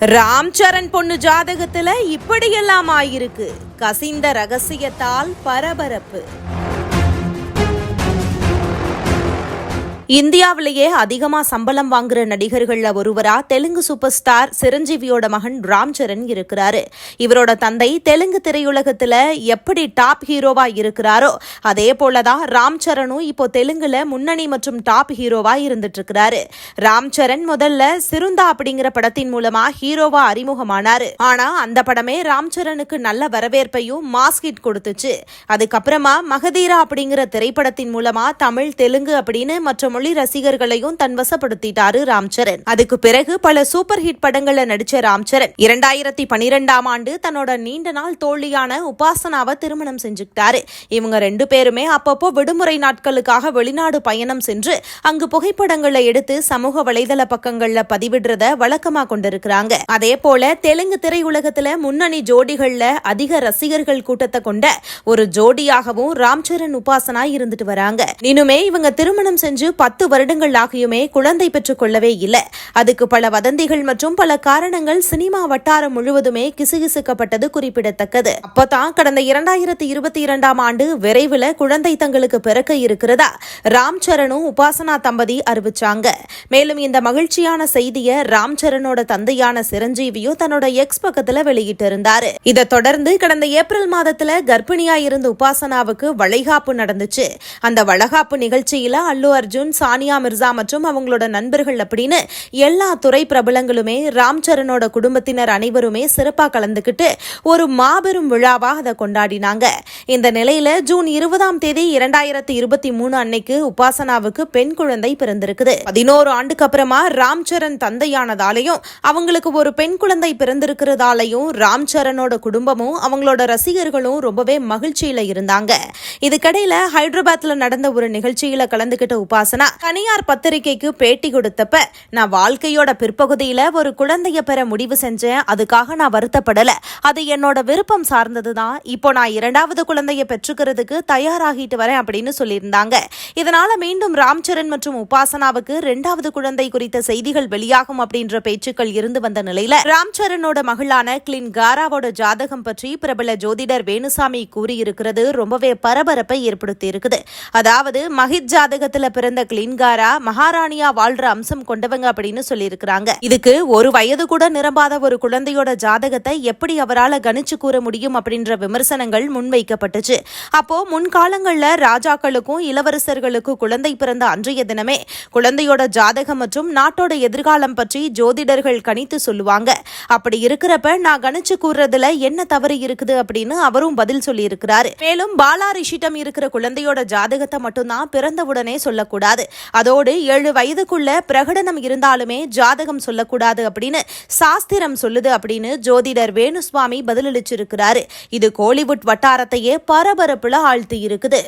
ராம் சரண் பொண்ணு ஜாதகத்துல இப்படியெல்லாம் ஆயிருக்கு. கசிந்த ரகசியத்தால் பரபரப்பு. இந்தியாவிலேயே அதிகமாக சம்பளம் வாங்குற நடிகர்களில் ஒருவரா தெலுங்கு சூப்பர் ஸ்டார் சிரஞ்சீவியோட மகன் ராம் சரண் இருக்கிறாரு. இவரோட தந்தை தெலுங்கு திரையுலகத்தில் எப்படி டாப் ஹீரோவா இருக்கிறாரோ அதே போலதான் ராம் சரணும் இப்போ தெலுங்குல முன்னணி மற்றும் டாப் ஹீரோவா இருந்துட்டு இருக்கிறாரு ராம் சரண் முதல்ல சிருந்தா அப்படிங்கிற படத்தின் மூலமா ஹீரோவா அறிமுகமானாரு. ஆனா அந்த படமே ராம் சரணுக்கு நல்ல வரவேற்பையும் மாஸ்கிட் கொடுத்துச்சு. அதுக்கப்புறமா மகதீரா அப்படிங்கிற திரைப்படத்தின் மூலமா தமிழ் தெலுங்கு அப்படின்னு மற்றும் மொழி ரசிகர்களையும் தன் வசப்படுத்திட்டாரு ராம்சரண் அதுக்கு பிறகு பல சூப்பர் ஹிட் படங்கள்ல நடிச்ச ராம்சரண் இரண்டாயிரத்தி பனிரெண்டாம் ஆண்டு தன்னோட நீண்ட நாள் தோழியான உபாசனாவை திருமணம் செஞ்சுக்கிட்டாரு. இவங்க ரெண்டு பேருமே அப்பப்போ விடுமுறை நாட்களுக்காக வெளிநாடு பயணம் சென்று அங்கு புகைப்படங்களை எடுத்து சமூக வலைதள பக்கங்கள்ல பதிவிடுறத வழக்கமா கொண்டிருக்கிறாங்க. அதே போல தெலுங்கு திரையுலகத்துல முன்னணி ஜோடிகள்ல அதிக ரசிகர்கள் கூட்டத்தை கொண்ட ஒரு ஜோடியாகவும் ராம்சரண் உபாசனா இருந்துட்டு வராங்க. இனிமே இவங்க திருமணம் செஞ்சு பத்து வருடங்கள் ஆகியுமே குழந்தை பெற்றுக் கொள்ளவே இல்லை. அதுக்கு பல வதந்திகள் மற்றும் பல காரணங்கள் சினிமா வட்டாரம் முழுவதுமே கிசுகிசுக்கப்பட்டது குறிப்பிடத்தக்கது. அப்பதான் கடந்த இரண்டாயிரத்தி இருபத்தி இரண்டாம் ஆண்டு விரைவில் குழந்தை தங்களுக்கு பிறக்க இருக்கிறதா? ராம் சரணும் உபாசனா தம்பதி அறிவிச்சாங்க. மேலும் இந்த மகிழ்ச்சியான செய்தியை ராம் சரணோட தந்தையான சிரஞ்சீவியும் தன்னோட எக்ஸ் பக்கத்துல வெளியிட்டிருந்தாரு. இதை தொடர்ந்து கடந்த ஏப்ரல் மாதத்துல கர்ப்பிணியா இருந்த உபாசனாவுக்கு வளைகாப்பு நடந்துச்சு. அந்த வளகாப்பு நிகழ்ச்சியில அல்லு அர்ஜுன் சானியா மிர்சா மற்றும் அவங்களோட நண்பர்கள் அப்படின்னு எல்லா துறை பிரபலங்களுமே ராம் சரணோட குடும்பத்தினர் அனைவருமே சிறப்பா கலந்துக்கிட்டு ஒரு மாபெரும் விழாவாக அதை கொண்டாடினாங்க. இந்த நிலையில ஜூன் இருபதாம் தேதி இரண்டாயிரத்தி இருபத்தி மூணு அன்னைக்கு உபாசனாவுக்கு பெண் குழந்தை பிறந்திருக்குது. பதினோரு ஆண்டுக்கு அப்புறமா ராம் சரண் தந்தையானதாலையும் அவங்களுக்கு ஒரு பெண் குழந்தை பிறந்திருக்கிறதாலையும் ராம் சரணோட குடும்பமும் அவங்களோட ரசிகர்களும் ரொம்பவே மகிழ்ச்சியில இருந்தாங்க. இதுக்கடையில ஹைதராபாத்ல நடந்த ஒரு நிகழ்ச்சியில கலந்துகிட்ட உபாசனா தனியார் பத்திரிகைக்கு பேட்டி கொடுத்தப்ப நான் வாழ்க்கையோட பிற்பகுதியில ஒரு குழந்தைய பெற முடிவு செஞ்சேன். அதுக்காக நான் வருத்தப்படல. அது என்னோட விருப்பம் சார்ந்ததுதான். இப்போ நான் இரண்டாவது குழந்தைய பெற்றுக்கிறதுக்கு தயாராகிட்டு வரேன் அப்படின்னு சொல்லியிருந்தாங்க. இதனால மீண்டும் ராம்சரண் மற்றும் உபாசனாவுக்கு இரண்டாவது குழந்தை குறித்த செய்திகள் வெளியாகும் அப்படின்ற பேச்சுக்கள் இருந்து வந்த நிலையில ராம்சரனோட மகளான கிளின் காராவோட ஜாதகம் பற்றி பிரபல ஜோதிடர் வேணுசாமி கூறியிருக்கிறது ரொம்பவே பரபரப்பை ஏற்படுத்தி இருக்குது அதாவது மஹித் ஜாதகத்துல பிறந்த கிளின்காரா மகாராணியா வாழ்ற அம்சம் கொண்டவங்க அப்படின்னு சொல்லியிருக்கிறாங்க. இதுக்கு ஒரு வயது கூட நிரம்பாத ஒரு குழந்தையோட ஜாதகத்தை எப்படி அவரால் கணிச்சு கூற முடியும் அப்படின்ற விமர்சனங்கள் முன்வைக்கப்பட்டுச்சு. அப்போ முன்காலங்கள்ல ராஜாக்களுக்கும் இளவரசர்களுக்கும் குழந்தை பிறந்த அன்றைய தினமே குழந்தையோட ஜாதகம் மற்றும் நாட்டோட எதிர்காலம் பற்றி ஜோதிடர்கள் கணித்து சொல்லுவாங்க. அப்படி இருக்கிறப்ப நான் கணிச்சு கூறுறதுல என்ன தவறு இருக்குது அப்படின்னு அவரும் பதில் சொல்லியிருக்கிறாரு. மேலும் பாலா ரிஷி ரிஷிட்டம் இருக்கிற குழந்தையோட ஜாதகத்தை மட்டும்தான் பிறந்தவுடனே சொல்லக்கூடாது. அதோடு ஏழு வயதுக்குள்ள பிரகடனம் இருந்தாலுமே ஜாதகம் சொல்லக்கூடாது அப்படின்னு சாஸ்திரம் சொல்லுது அப்படின்னு ஜோதிடர் வேணுசுவாமி பதிலளிச்சிருக்கிறாரு. இது கோலிவுட் வட்டாரத்தையே பரபரப்புல ஆழ்த்தி இருக்குது.